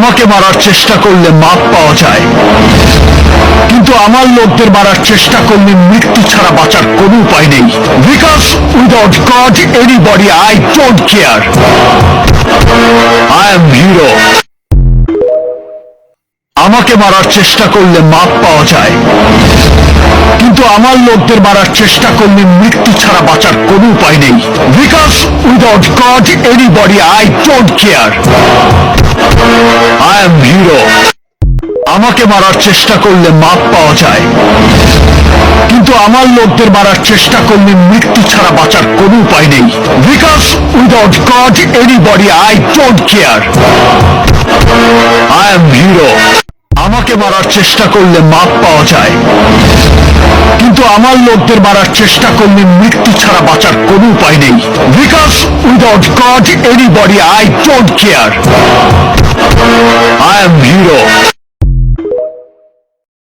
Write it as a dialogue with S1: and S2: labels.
S1: আমাকে মারার চেষ্টা করলে মাপ পাওয়া যায়। কিন্তু আমার লোকদের মারার চেষ্টা করলে মৃত্যু ছাড়া বাঁচার কোনো উপায় নেই। Because without God anybody I don't care I am hero আমাকে মারার চেষ্টা করলে মাপ পাওয়া যায়। কিন্তু আমার লোকদের মারার চেষ্টা করলে মৃত্যু ছাড়া বাঁচার কোনো উপায় নেই। Because without God anybody I don't care am hero আমাকে মারার চেষ্টা করলে মাপ পাওয়া যায়। কিন্তু আমার লোকদের মারার চেষ্টা করলে মৃত্যু ছাড়া বাঁচার কোনো উপায় নেই। Because without God anybody I don't care I am hero আমাকে মারার চেষ্টা করলে মাপ পাওয়া যায়। কিন্তু আমার লোকদের মারার চেষ্টা করলে মৃত্যু ছাড়া বাঁচার কোনো উপায় নেই। Because without God anybody I don't care I am hero